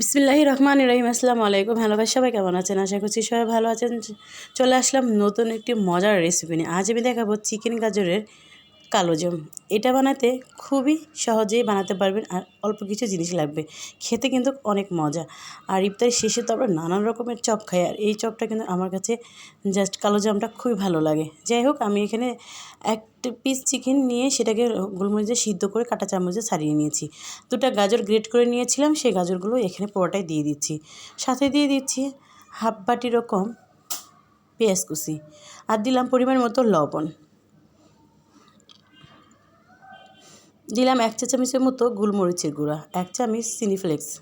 বিসমিল্লাহি রহমান রহিম, আসসালামু আলাইকুম। হ্যালো ভাই, সবাই কেমন আছেন? আশা করছি সবাই ভালো আছেন। চলে আসলাম নতুন একটি মজার রেসিপি নিয়ে। আজ আমি দেখাবো চিকেন গাজরের কালোজাম এটা বানাতে খুবই সহজেই বানাতে পারবেন আর অল্প কিছু জিনিস লাগবে। খেতে কিন্তু অনেক মজা। আর ইফতারি শেষে তো আমরা নানান রকমের চপ খাই আর এই চপটা কিন্তু আমার কাছে জাস্ট কালোজামটা খুবই ভালো লাগে। যাই হোক, আমি এখানে একটা পিস চিকেন নিয়ে সেটাকে গোলমরিচে সিদ্ধ করে কাটা চামচে ছাড়িয়ে নিয়েছি। দুটা গাজর গ্রেট করে নিয়েছিলাম, সেই গাজরগুলো এখানে পুরোটাই দিয়ে দিচ্ছি। সাথে দিয়ে দিচ্ছি হাফ বাটি রকম পেঁয়াজ কুচি। আর দিলাম পরিমাণ মতো লবণ। দিলাম এক চা চামচের মতো গোলমরিচের গুঁড়া, এক চামচ সিনিফ্লেক্স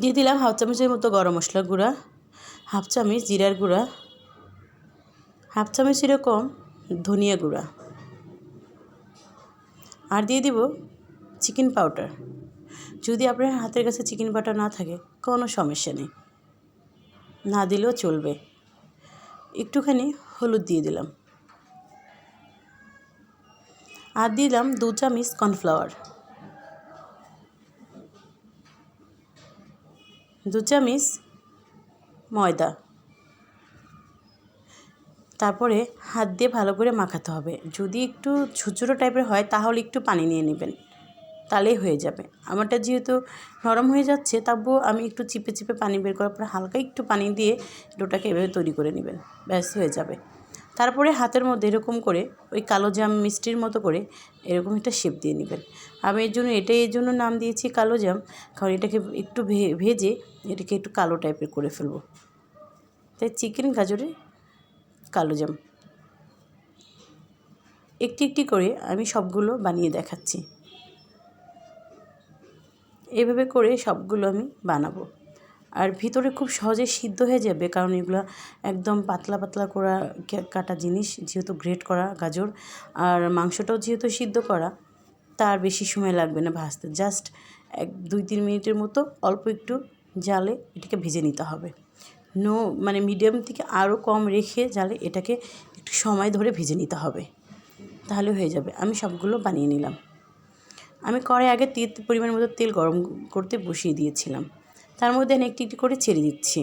দিয়ে দিলাম হাফ চামচের মতো গরম মশলার গুঁড়া, হাফ চামচ জিরার গুঁড়া, হাফ চামচ এরকম ধনিয়া গুঁড়া। আর দিয়ে দিব চিকেন পাউডার। যদি আপনার হাতের কাছে চিকেন পাউডার না থাকে, কোনো সমস্যা নেই। না দিলেও চলবে। একটুখানি হলুদ দিয়ে দিলাম। আর দিলাম দু চামচ কর্নফ্লাওয়ার। দু চামচ ময়দা। তারপরে হাত দিয়ে ভালো করে মাখাতে হবে। যদি একটু ঝুরঝুরো টাইপের হয়, তাহলে একটু পানি নিয়ে নেবেন। তাহলেই হয়ে যাবে। আমারটা যেহেতু নরম হয়ে যাচ্ছে, তবুও আমি একটু চিপে চিপে পানি বের করার পর হালকা একটু পানি দিয়ে ডোটাকে এভাবে তৈরি করে নেবেন। ব্যাস, হয়ে যাবে। তারপরে হাতের মধ্যে এরকম করে, ওই কালো জাম মিষ্টির মতো করে এরকম একটা শেপ দিয়ে নেবেন। আমি এর জন্য এটাই এর জন্য নাম দিয়েছি কালো জাম, কারণ এটাকে একটু ভেজে এটাকে একটু কালো টাইপের করে ফেলব। তাই চিকেন, গাজরে, কালো জাম। একটি একটি করে আমি সবগুলো বানিয়ে দেখাচ্ছি। এভাবে করে সবগুলো আমি বানাবো। আর ভিতরে খুব সহজে সিদ্ধ হয়ে যাবে, কারণ এগুলো একদম পাতলা পাতলা করা কাটা জিনিস, যেহেতু গ্রেট করা গাজর। আর মাংসটাও যেহেতু সিদ্ধ করা, তার বেশি সময় লাগবে না ভাজতে। জাস্ট এক, দুই, তিন মিনিটের মতো অল্প একটু জালে এটাকে ভেজে নিতে হবে। নো মানে মিডিয়াম থেকে আরও কম রেখে জালে এটাকে একটু সময় ধরে ভেজে নিতে হবে। তাহলে হয়ে যাবে। আমি সবগুলো বানিয়ে নিলাম। আমি কড়াই আগে তেল পরিমাণ মতো তেল গরম করতে বসিয়ে দিয়েছিলাম। তার মধ্যে আমি একটি একটি করে ছেড়ে দিচ্ছি।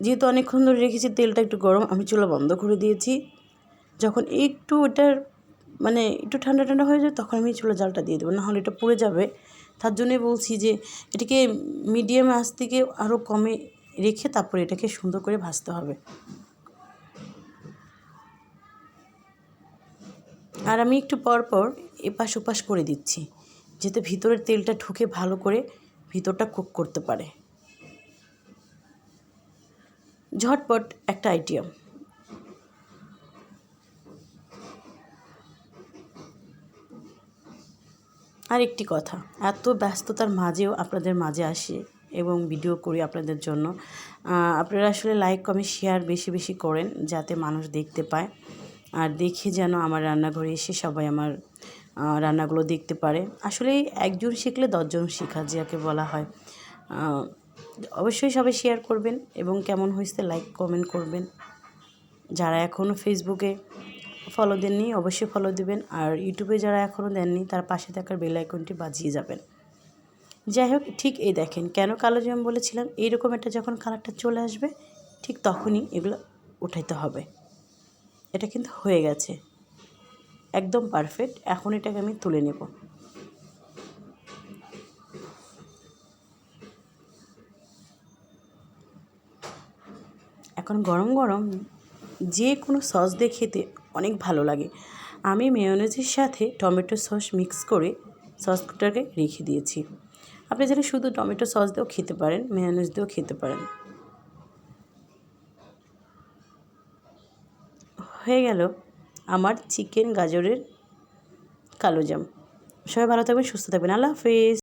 যেহেতু অনেকক্ষণ ধরে রেখেছি, তেলটা একটু গরম, আমি চুলা বন্ধ করে দিয়েছি। যখন একটু ওটার মানে একটু ঠান্ডা ঠান্ডা হয়ে যায়, তখন আমি চুলা জালটা দিয়ে দেবো। নাহলে এটা পুড়ে যাবে। তার জন্যই বলছি যে, এটাকে মিডিয়াম আঁচ থেকে আরও কমে রেখে তারপরে এটাকে সুন্দর করে ভাজতে হবে। আর আমি একটু পর পর এপাশ ওপাশ করে দিচ্ছি। যাতে ভিতরের তেলটা ঢুকে ভালো করে ভিতরটা কুক করতে পারে। ঝটপট একটা আইটেম আর একটি কথা, এত ব্যস্ততার মাঝেও আপনাদের মাঝে আসে এবং ভিডিও করি আপনাদের জন্য। আপনারা আসলে লাইক, কমেন্ট, শেয়ার বেশি বেশি করেন যাতে মানুষ দেখতে পায়। আর দেখে যেন আমার রান্নাঘরে এসে সবাই আমার রান্নাগুলো দেখতে পারে। আসলে একজন শিখলে দশজন শেখা যাকে বলা হয়। অবশ্যই সবাই শেয়ার করবেন এবং কেমন হয়েছে লাইক কমেন্ট করবেন। যারা এখনও ফেসবুকে ফলো দেননি, অবশ্যই ফলো দেবেন। আর ইউটিউবে যারা এখনও দেননি, তার পাশে থাকার বেল আইকনটি বাজিয়ে যাবেন। যাই হোক, ঠিক এই দেখেন, কেন কালো জাম বলেছিলাম? এইরকম একটা যখন কালারটা চলে আসবে, ঠিক তখনই এগুলো উঠাইতে হবে। এটা কিন্তু হয়ে গেছে। একদম পারফেক্ট এখন এটাকে আমি তুলে নেব। এখন গরম গরম যে কোনো সস দিয়ে খেতে অনেক ভালো লাগে। আমি মেয়নেজের সাথে টমেটো সস মিক্স করে সসটাকে রেখে দিয়েছি। আপনি যেন শুধু টমেটো সস দিয়েও খেতে পারেন মেয়নেজ দিয়েও খেতে পারেন। হয়ে গেল। আমার চিকেন গাজরের কালোজাম সবাই ভালো থাকবেন সুস্থ থাকবেন। আল্লাহ হাফিজ।